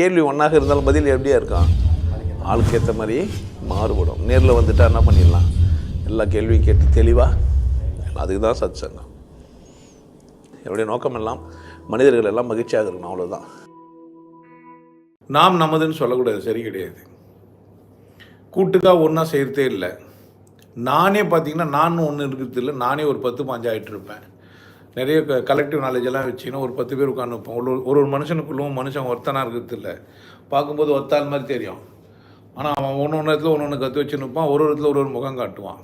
கேள்வி ஒன்றாக இருந்தாலும் பதில் எப்படியா இருக்கான் ஆளுக்கு ஏற்ற மாதிரி மாறுபடும். நேரில் வந்துட்டா என்ன பண்ணிடலாம்? எல்லா கேள்வியும் கேட்டு தெளிவாக அதுக்கு தான் சத் சங்கம் என்னுடைய நோக்கம் எல்லாம் மனிதர்கள் எல்லாம் மகிழ்ச்சியாக இருக்கணும் அவ்வளோதான் நாம் நமதுன்னு சொல்லக்கூடாது சரி கிடையாது. கூட்டுக்காக ஒன்றா செய்கிறதே இல்லை. நானே பார்த்தீங்கன்னா நான் ஒன்று இருக்கிறது இல்லை. நானே ஒரு பத்து பாஞ்சாயிட்டு இருப்பேன் நிறைய கலெக்டிவ் நாலேஜ் எல்லாம் வச்சுன்னா ஒரு பத்து பேர் உட்காந்துருப்போம் ஒரு ஒரு ஒரு மனுஷனுக்குள்ளும் மனுஷன் ஒருத்தனாக இருக்கிறது இல்லை பார்க்கும்போது ஒத்தால் மாதிரி தெரியும். ஆனால் அவன் ஒன்று ஒன்று இடத்துல ஒன்று ஒன்று கற்று வச்சு நிற்பான் ஒரு ஒரு இடத்துல ஒரு ஒரு முகம் காட்டுவான்.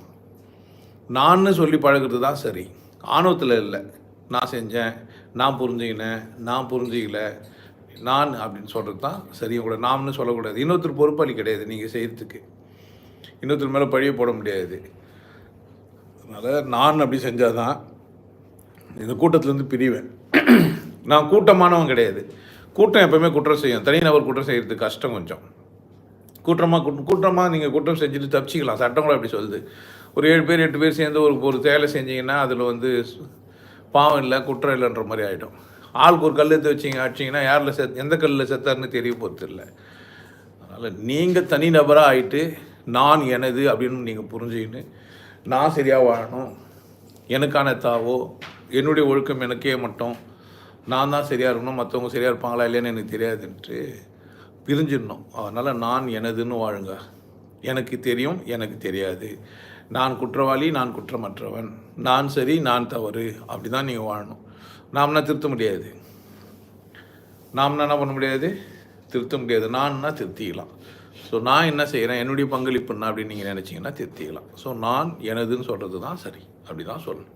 நான்னு சொல்லி பழகுறது தான் சரி. ஆணவத்தில் இல்லை. நான் செஞ்சேன் நான் புரிஞ்சுக்கினேன் நான் புரிஞ்சிக்கல நான் அப்படின்னு சொல்கிறது தான் சரியாக கூட நாம்னு சொல்லக்கூடாது. இன்னொருத்தர் பொறுப்பாளி கிடையாது நீங்கள் செய்கிறதுக்கு இன்னொருத்தர் மேலே பழிய போட முடியாது. அதனால் நான் அப்படி செஞ்சால் தான் இந்த கூட்டத்திலேருந்து பிரிவேன். நான் கூட்டமானவன் கிடையாது. கூட்டம் எப்பவுமே குற்றம் செய்யும். தனிநபர் குற்றம் செய்கிறது கஷ்டம் கொஞ்சம். கூட்டமாக கூட்டம் கூட்டமாக நீங்கள் குற்றம் செஞ்சுட்டு தப்பிச்சிக்கலாம். சட்டம் கூட அப்படி சொல்லுது. ஒரு ஏழு பேர் எட்டு பேர் சேர்ந்து ஒரு ஒரு சேலை செஞ்சீங்கன்னா அதில் வந்து பாவம் இல்லை குற்றம் இல்லைன்ற மாதிரி ஆகிடும் ஆளுக்கு ஒரு கல் எடுத்து வச்சிங்க அடிச்சிங்கன்னா யாரில் செத் எந்த கல்லில் செத்தாருன்னு தெரிய போகிறது இல்லை. அதனால் நீங்கள் தனிநபராக ஆகிட்டு நான் எனது அப்படின்னு நீங்கள் புரிஞ்சுக்கின்னு நான் சரியாக வாழணும். எனக்கான தாவோ என்னுடைய ஒழுக்கம் எனக்கே மட்டும். நான் தான் சரியாக இருக்கணும் மற்றவங்க சரியாக இருப்பாங்களா இல்லையானு எனக்கு தெரியாதுன்ட்டு பிரிஞ்சிடணும். அதனால் நான் எனதுன்னு வாழுங்க. எனக்கு தெரியும் எனக்கு தெரியாது. நான் குற்றவாளி நான் குற்றமற்றவன். நான் சரி நான் தவறு. அப்படி தான் நீங்கள் வாழணும். நாம்னா திருத்த முடியாது. நாம்னா என்ன பண்ண முடியாது? திருத்த முடியாது. நான்னா திருத்திக்கலாம் ஸோ நான் என்ன செய்கிறேன் என்னுடைய பங்களிப்பு என்ன அப்படின்னு நீங்கள் நினச்சிங்கன்னா திருத்திக்கலாம் ஸோ நான் எனதுன்னு சொல்கிறது தான் சரி. அப்படி தான் சொல்லணும்.